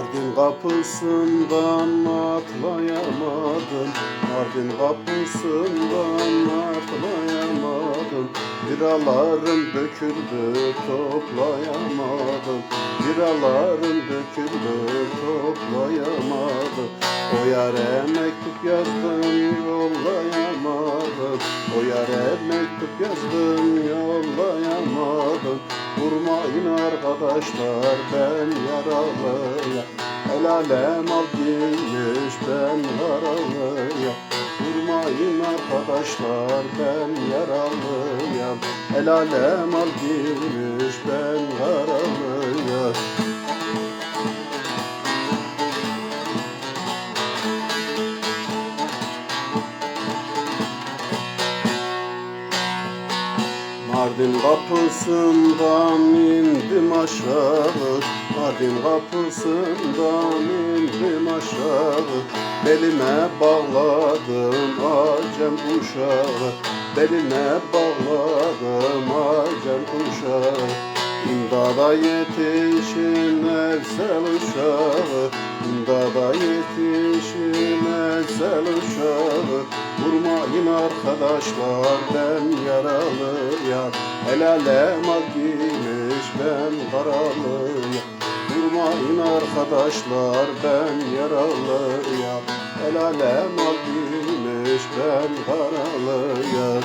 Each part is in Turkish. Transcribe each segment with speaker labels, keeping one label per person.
Speaker 1: Mardin kapısından atlayamadım. Mardin kapısından atlayamadım. Biralarım döküldü toplayamadım. Biralarım döküldü toplayamadım. O yare mektup yazdım yollayamadım O yare mektup yazdım yollayamadım. Vurmayın arkadaşlar ben yaralıyım. El alem al giymiş ben yaralıyım. Vurmayın arkadaşlar ben yaralıyım. El alem al giymiş ben yaralıyım Mardin kapısından indim aşağı Mardin kapısından indim aşağı. Belime bağladım acem uşağı Beline bağladım acem uşağı. İmdada yetişin evsel uşağı Vurmayın arkadaşlar ben yaralıyam El alem al giymiş ben karalıyam Vurmayın arkadaşlar ben yaralıyam El alem al giymiş ben karalıyam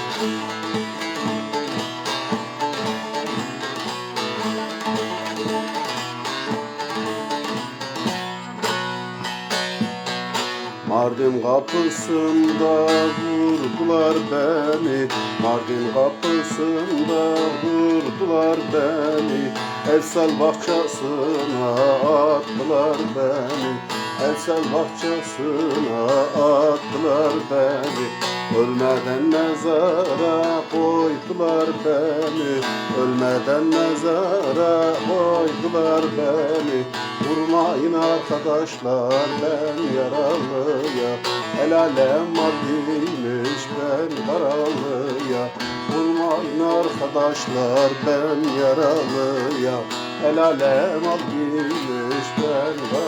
Speaker 1: Mardin kapısında vurdular beni. Mardin kapısında vurdular beni. Ersel bahçesine attılar beni. Ersel bahçesine attılar beni. Ölmeden mezara koydular beni Ölmeden mezara koydular beni. Vurmayın arkadaşlar ben yaralıyım El alem adıymış ben karalıya. Vurmayın arkadaşlar ben yaralıyım El alem adıymış ben karalıya